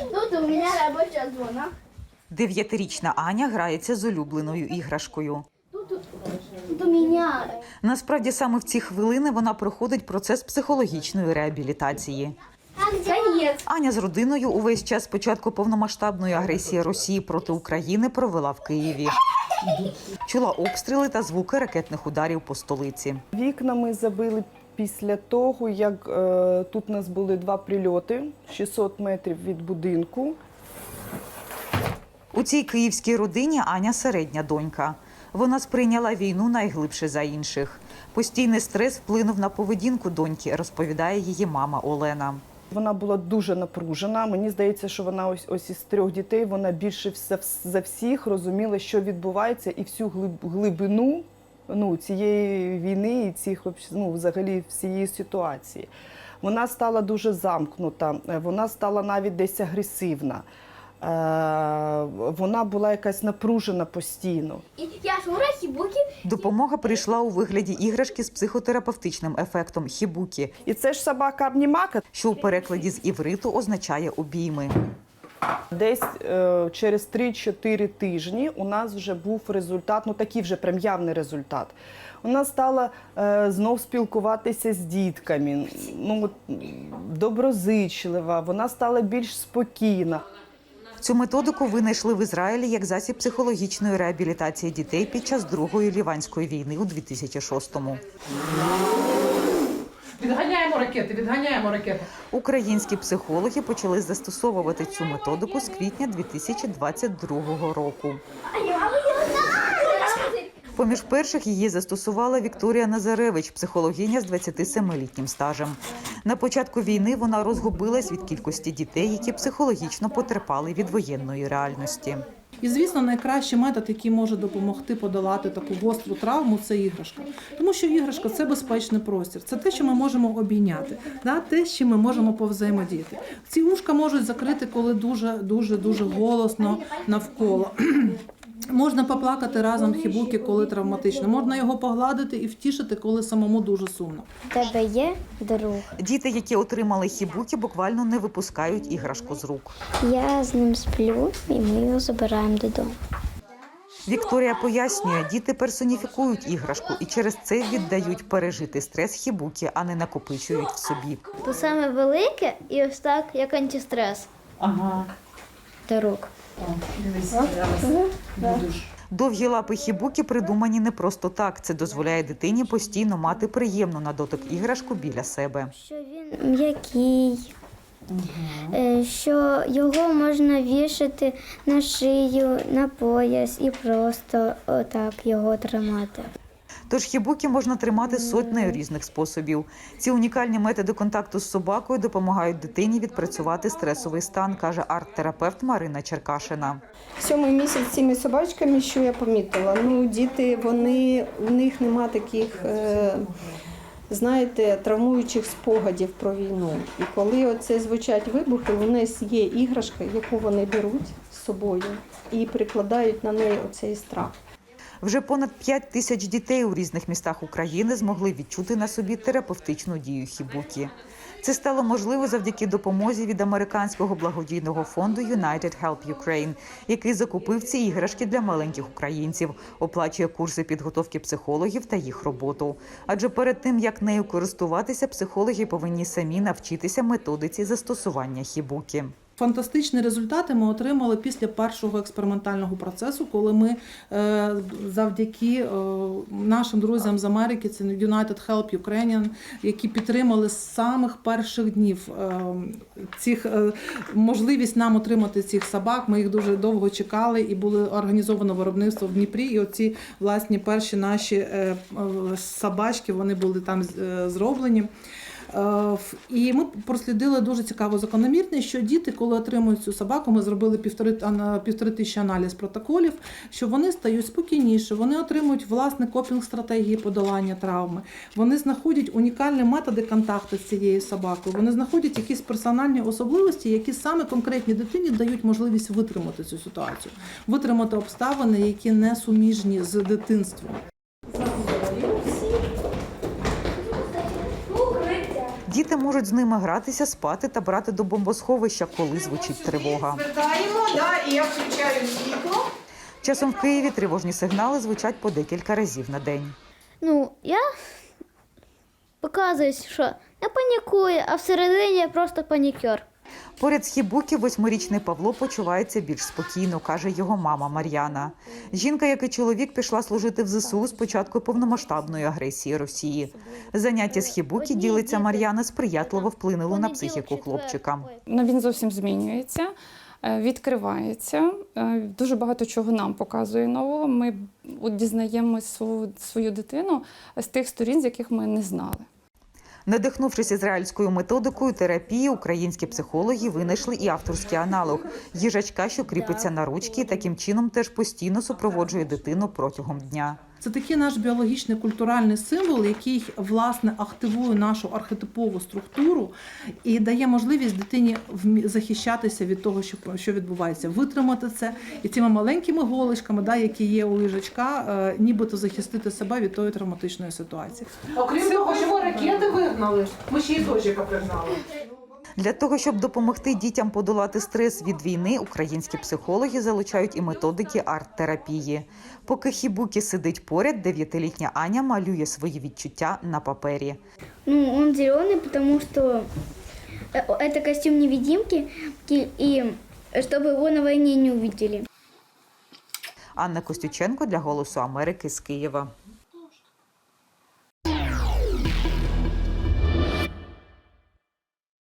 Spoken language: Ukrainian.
Тут у меня рабочая зона. Дев'ятирічна Аня грається з улюбленою іграшкою. Тут у меня Насправді саме в ці хвилини вона проходить процес психологічної реабілітації. Аня з родиною увесь час початку повномасштабної агресії Росії проти України провела в Києві. Чула обстріли та звуки ракетних ударів по столиці. Вікна ми забили після того, як е, тут у нас були два прильоти 600 метрів від будинку. У цій київській родині Аня середня донька. Вона сприйняла війну найглибше за інших. Постійний стрес вплинув на поведінку доньки, розповідає її мама Олена. Вона була дуже напружена. Мені здається, що вона ось ось із трьох дітей вона більше за, всіх розуміла, що відбувається, і всю глиб- глибину ну, цієї війни і цих вообще, ну, взагалі всієї ситуації. Вона стала дуже замкнута, е, вона стала навіть десь агресивна. Е, Вона була якась напружена постійно. Допомога прийшла у вигляді іграшки з психотерапевтичним ефектом хібукі, І це ж собака обнімака. що у перекладі з івриту означає обійми. Десь е, через 3-4 тижні у нас вже був результат, ну такий вже прям явний результат. Вона стала е, знов спілкуватися з дітками, ну, доброзичлива, вона стала більш спокійна. Цю методику винайшли в Ізраїлі як засіб психологічної реабілітації дітей під час Другої ліванської війни у 2006-му. Відганяємо ракети, відганяємо ракети. Українські психологи почали застосовувати цю методику з квітня 2022 року. Поміж перших її застосувала Вікторія Назаревич, психологиня з 27-літнім стажем. На початку війни вона розгубилась від кількості дітей, які психологічно потерпали від воєнної реальності. І звісно, найкращий метод, який може допомогти подолати таку гостру травму, це іграшка. Тому що іграшка це безпечний простір, це те, що ми можемо обійняти, да? те, чим ми можемо повзаємодіяти. Ці ушка можуть закрити, коли дуже дуже дуже голосно навколо. Можна поплакати разом хібуки, коли травматично. Можна його погладити і втішити, коли самому дуже сумно. У тебе є друг? Діти, які отримали хібуки, буквально не випускають іграшку з рук. Я з ним сплю, і ми його забираємо додому. Вікторія пояснює, діти персоніфікують іграшку і через це віддають пережити стрес хібуки, а не накопичують в собі. То саме велике і ось так, як антистрес. Ага, До рук. Довгі лапи хібуки придумані не просто так. Це дозволяє дитині постійно мати приємну на дотик іграшку біля себе. Що він м'який, е, що його можна вішати на шию, на пояс і просто отак його тримати. Тож хібуки можна тримати сотнею різних способів. Ці унікальні методи контакту з собакою допомагають дитині відпрацювати стресовий стан, каже арт-терапевт Марина Черкашина. Сьомий місяць цими собачками, що я помітила. Ну, діти, вони у них нема таких, е, знаєте, травмуючих спогадів про війну. І коли оце звучать вибухи, у нас є іграшка, яку вони беруть з собою і прикладають на неї оцей страх. Вже понад 5 тисяч дітей у різних містах України змогли відчути на собі терапевтичну дію хібукі. Це стало можливо завдяки допомозі від американського благодійного фонду United Help Ukraine, який закупив ці іграшки для маленьких українців, оплачує курси підготовки психологів та їх роботу. Адже перед тим як нею користуватися, психологи повинні самі навчитися методиці застосування хібукі. Фантастичні результати ми отримали після першого експериментального процесу, коли ми е, завдяки е, нашим друзям з Америки, це United Help Ukrainian, які підтримали з самих перших днів е, цих можливість нам отримати цих собак. Ми їх дуже довго чекали і були організовано виробництво в Дніпрі. І оці власні перші наші собачки вони були там зроблені. Е, І ми прослідили дуже цікаву закономірність, що діти, коли отримують цю собаку, ми зробили півтори, півтори тисячі аналіз протоколів, що вони стають спокійніше, вони отримують власне копінг стратегії подолання травми, вони знаходять унікальні методи контакту з цією собакою, вони знаходять якісь персональні особливості, які саме конкретній дитині дають можливість витримати цю ситуацію, витримати обставини, які не суміжні з дитинством. Діти можуть з ними гратися, спати та брати до бомбосховища, коли звучить тривога. Звертаємо, да, і я включаю світло. Часом в Києві тривожні сигнали звучать по декілька разів на день. Ну, я показую, що не панікую, а всередині я просто панікер. Поряд з Хібукі восьмирічний Павло почувається більш спокійно, каже його мама Мар'яна. Жінка, як і чоловік, пішла служити в ЗСУ з початку повномасштабної агресії Росії. Заняття з Хібукі, ділиться Мар'яна, сприятливо вплинуло на психіку хлопчика. Ну, він зовсім змінюється, е, відкривається. е, Дуже багато чого нам показує нового. Ми дізнаємось свою, свою дитину з тих сторін, з яких ми не знали. Надихнувшись ізраїльською методикою терапії, українські психологи винайшли і авторський аналог їжачка, що кріпиться на ручки, і таким чином теж постійно супроводжує дитину протягом дня. Це такий наш біологічний культуральний символ, який власне активує нашу архетипову структуру і дає можливість дитині вмі- захищатися від того, що, що відбувається, витримати це і цими маленькими голочками, да, які є у їжачка, е, нібито захистити себе від тої травматичної ситуації. Окрім того, що ми ракети вигнали, ми ще й дощика пригнали. Для того, щоб допомогти дітям подолати стрес від війни, українські психологи залучають і методики арт-терапії. Поки Хібукі сидить поряд, дев'ятилітня Аня малює свої відчуття на папері. Ну, он зеленый, потому что э, это костюм невидимки, ки- и чтобы его на войне не увидели. Анна Костюченко для Голосу Америки з Києва.